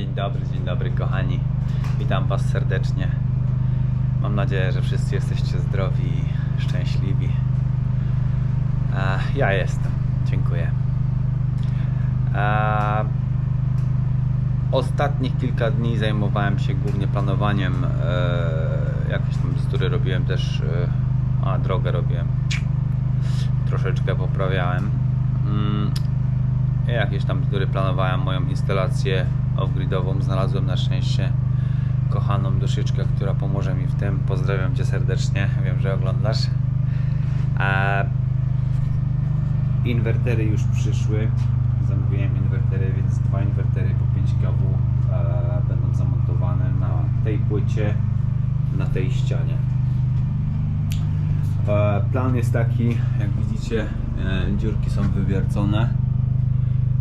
Dzień dobry, dzień dobry kochani. Witam Was serdecznie. Mam nadzieję, że wszyscy jesteście zdrowi i szczęśliwi. E, ja jestem. Dziękuję. E, ostatnich kilka dni zajmowałem się głównie planowaniem. E, jakieś tam bzdury robiłem też. E, a drogę robiłem. Troszeczkę poprawiałem. Mm, jakieś tam bzdury planowałem moją instalację off-gridową. Znalazłem na szczęście kochaną duszyczkę, która pomoże mi w tym. Pozdrawiam Cię serdecznie, wiem, że oglądasz. A inwertery już przyszły. Zamówiłem inwertery, więc dwa inwertery po 5 kW e, będą zamontowane na tej płycie, na tej ścianie. E, Plan jest taki, jak widzicie, e, dziurki są wywiercone.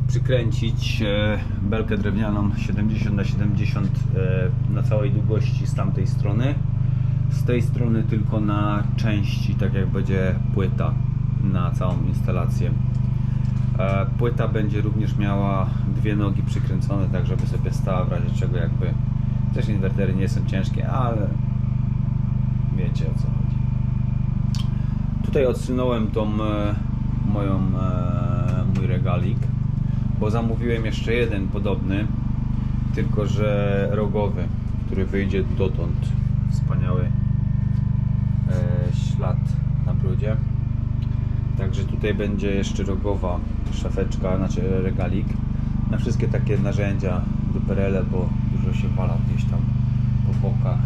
Przykręcić e, belkę drewnianą 70 na 70 e, na całej długości z tamtej strony. Z tej strony tylko na części, tak jak będzie płyta na całą instalację. E, Płyta będzie również miała dwie nogi przykręcone, tak żeby sobie stała w razie czego jakby. Też inwertery nie są ciężkie, ale wiecie o co chodzi. Tutaj odsunąłem tą moją mój regalik, bo zamówiłem jeszcze jeden podobny, tylko że rogowy, który wyjdzie dotąd. Wspaniały e, ślad na brudzie. Także tutaj będzie jeszcze rogowa szafeczka, znaczy regalik na wszystkie takie narzędzia do perele, bo dużo się wala gdzieś tam po bokach,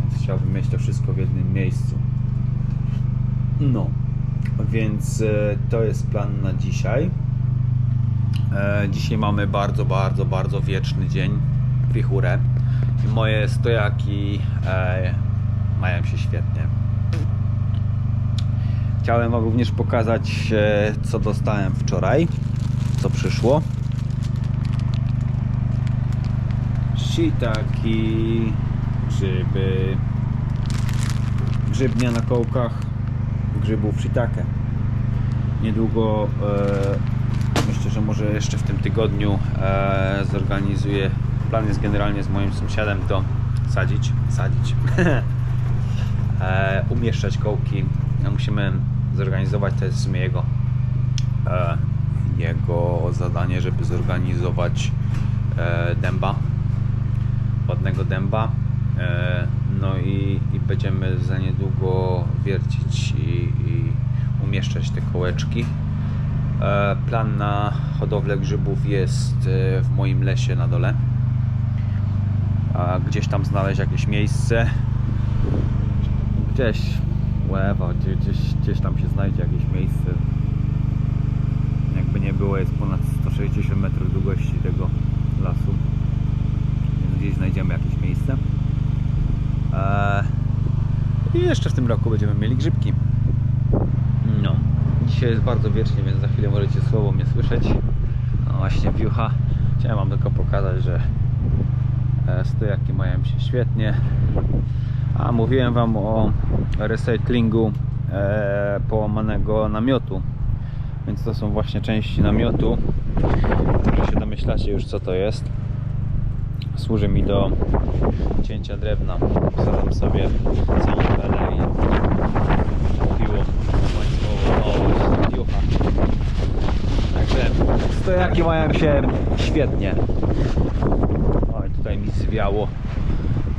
więc chciałbym mieć to wszystko w jednym miejscu. No, więc e, to jest plan na dzisiaj. E, Dzisiaj mamy bardzo, bardzo, bardzo wieczny dzień, wichurę. Moje stojaki e, mają się świetnie. Chciałem Wam również pokazać, e, co dostałem wczoraj, co przyszło. Shiitaki, grzyby, grzybnia na kołkach, grzybów shiitake. Niedługo, że może jeszcze w tym tygodniu e, zorganizuję. Plan jest generalnie z moim sąsiadem to sadzić, sadzić, e, umieszczać kołki. No, musimy zorganizować, to jest w sumie jego, e, jego zadanie, żeby zorganizować e, dęba, ładnego dęba. E, no i, i będziemy za niedługo wiercić i, i umieszczać te kołeczki. E, Plan na hodowlę grzybów jest e, w moim lesie na dole. Gdzieś tam znaleźć jakieś miejsce. Gdzieś łewa, gdzieś, gdzieś, tam się znajdzie jakieś miejsce. Jakby nie było, jest ponad 160 metrów długości tego lasu. Więc gdzieś znajdziemy jakieś miejsce. Eee, I jeszcze w tym roku będziemy mieli grzybki. Dzisiaj jest bardzo wiecznie, więc za chwilę możecie słowo mnie słyszeć. No właśnie, wiucha. Chciałem Wam tylko pokazać, że e, stojaki mają się świetnie. A mówiłem Wam o recyklingu e, połamanego namiotu. Więc to są właśnie części namiotu. Może się domyślacie już co to jest. Służy mi do cięcia drewna. Wsadzam sobie całą belę i łańcuchową. O. Także stojaki mają się świetnie. Oj, tutaj mi zwiało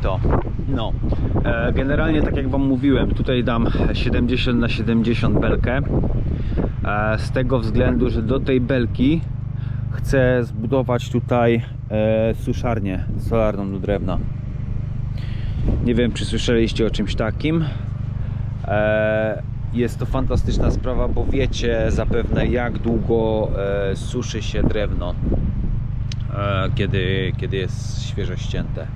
to. No, e, generalnie tak jak Wam mówiłem, tutaj dam 70 na 70 belkę. E, z tego względu, że do tej belki chcę zbudować tutaj e, suszarnię solarną do drewna. Nie wiem, czy słyszeliście o czymś takim. Jest to fantastyczna sprawa, bo wiecie zapewne jak długo e, suszy się drewno, e, kiedy, kiedy jest świeżo ścięte.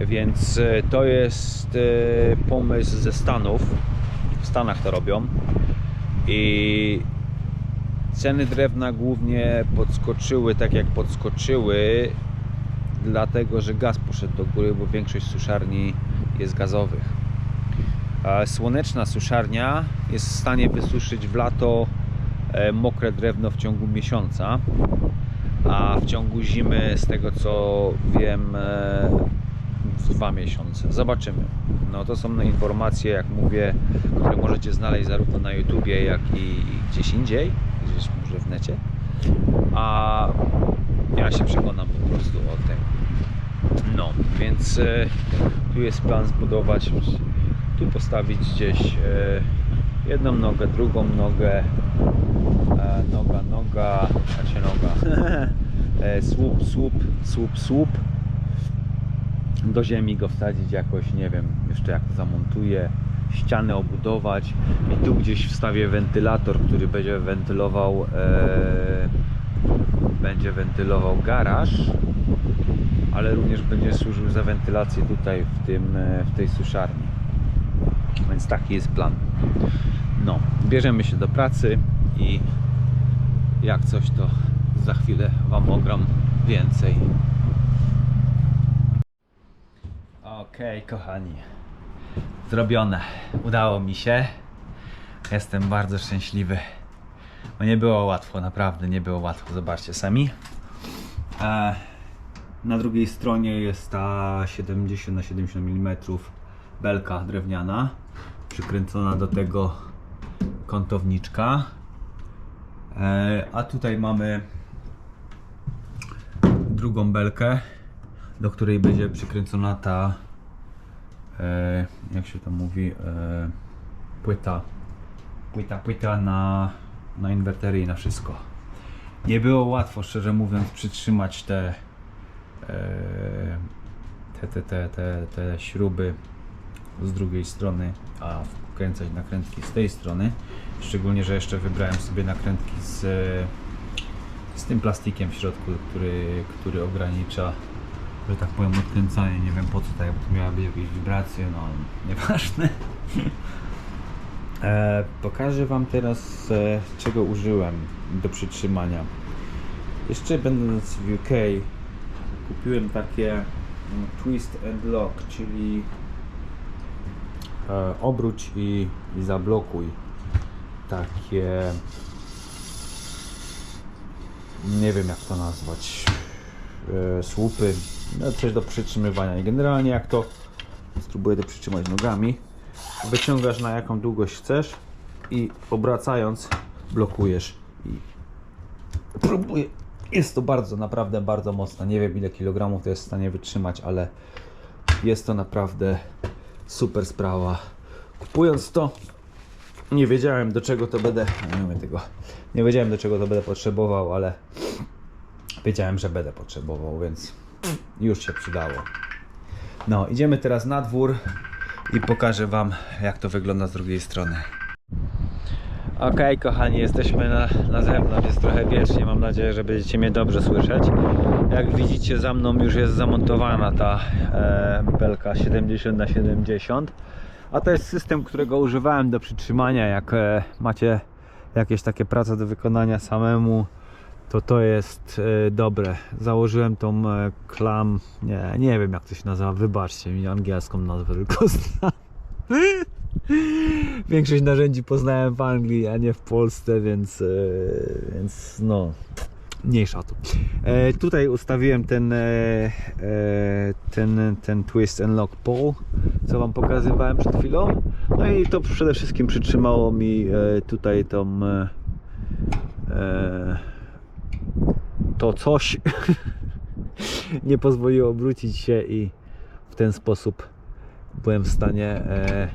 Więc e, to jest e, pomysł ze Stanów. W Stanach to robią. I ceny drewna głównie podskoczyły tak jak podskoczyły, dlatego że gaz poszedł do góry, bo większość suszarni jest gazowych. Słoneczna suszarnia jest w stanie wysuszyć w lato e, mokre drewno w ciągu miesiąca. a w ciągu zimy, z tego co wiem, e, w dwa miesiące. Zobaczymy. No to są informacje, jak mówię, które możecie znaleźć zarówno na YouTubie, jak i gdzieś indziej, gdzieś może w necie. A ja się przekonam po prostu o tym. No, więc e, tu jest plan zbudować, tu postawić gdzieś e, jedną nogę, drugą nogę, e, noga, noga, znaczy noga, e, słup, słup, słup, słup. Do ziemi go wsadzić jakoś, nie wiem, jeszcze jak to zamontuję, ścianę obudować i tu gdzieś wstawię wentylator, który będzie wentylował, e, będzie wentylował garaż ale również będzie służył za wentylację tutaj w, tym, w tej suszarni. Więc taki jest plan. No, bierzemy się do pracy i jak coś to za chwilę Wam ogram więcej. Okej, kochani. Zrobione. Udało mi się. Jestem bardzo szczęśliwy. Bo nie było łatwo, naprawdę nie było łatwo. Zobaczcie sami. E, na drugiej stronie jest ta 70 na 70 mm belka drewniana, przykręcona do tego kątowniczka. E, A tutaj mamy drugą belkę, do której będzie przykręcona ta, e, jak się to mówi, e, płyta. Płyta, płyta na, na inwertery i na wszystko. Nie było łatwo, szczerze mówiąc, przytrzymać te te, te, te, te, te śruby z drugiej strony, a wkręcać nakrętki z tej strony. Szczególnie, że jeszcze wybrałem sobie nakrętki z, z tym plastikiem w środku, który, który ogranicza, że tak powiem, odkręcanie. Nie wiem po co tak, bo to miały być jakieś wibracje, no nieważne. E, pokażę Wam teraz, e, czego użyłem do przytrzymania. Jeszcze będąc w UK, kupiłem takie mm, twist and lock, czyli obróć i, i zablokuj. Takie nie wiem jak to nazwać. E, słupy, no coś do przytrzymywania. Generalnie jak to spróbuję to przytrzymać nogami, wyciągasz na jaką długość chcesz i obracając blokujesz i próbuję. Jest to bardzo, naprawdę bardzo mocne. Nie wiem ile kilogramów to jest w stanie wytrzymać, ale jest to naprawdę super sprawa. Kupując to, nie wiedziałem do czego to będę. Nie umiem tego. Nie wiedziałem do czego to będę potrzebował, ale wiedziałem, że będę potrzebował, więc już się przydało. No, idziemy teraz na dwór i pokażę Wam, jak to wygląda z drugiej strony. Okej, kochani, jesteśmy na, na zewnątrz, jest trochę wiecznie, mam nadzieję, że będziecie mnie dobrze słyszeć. Jak widzicie, za mną już jest zamontowana ta e, belka 70 na 70 a to jest system, którego używałem do przytrzymania, jak e, macie jakieś takie prace do wykonania samemu, to to jest e, dobre. Założyłem tą e, klam, nie, nie wiem jak to się nazywa, wybaczcie mi, angielską nazwę tylko znam. Większość narzędzi poznałem w Anglii, a nie w Polsce, więc, e, więc no, mniejsza tu. E, tutaj ustawiłem ten, e, e, ten, ten twist and lock pole, co Wam pokazywałem przed chwilą. No i to przede wszystkim przytrzymało mi e, tutaj tą e, e, to coś nie pozwoliło obrócić się i w ten sposób byłem w stanie e,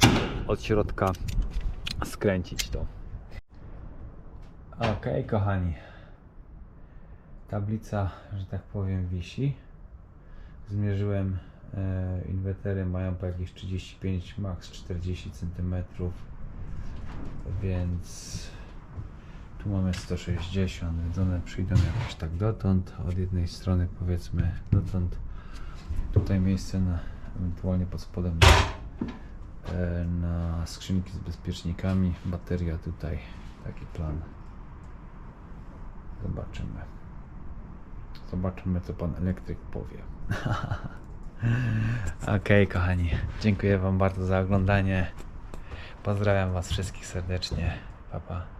od środka skręcić to. Ok, kochani. Tablica, że tak powiem, wisi. Zmierzyłem e, inwertery, mają po jakieś 35, max 40 cm, więc tu mamy 160, więc one przyjdą jakoś tak dotąd, od jednej strony powiedzmy dotąd. Tutaj miejsce na ewentualnie pod spodem na, skrzynki z bezpiecznikami, bateria tutaj, taki plan. Zobaczymy. Zobaczymy, co pan elektryk powie. Okej, kochani. Dziękuję Wam bardzo za oglądanie. Pozdrawiam Was wszystkich serdecznie. Pa, pa.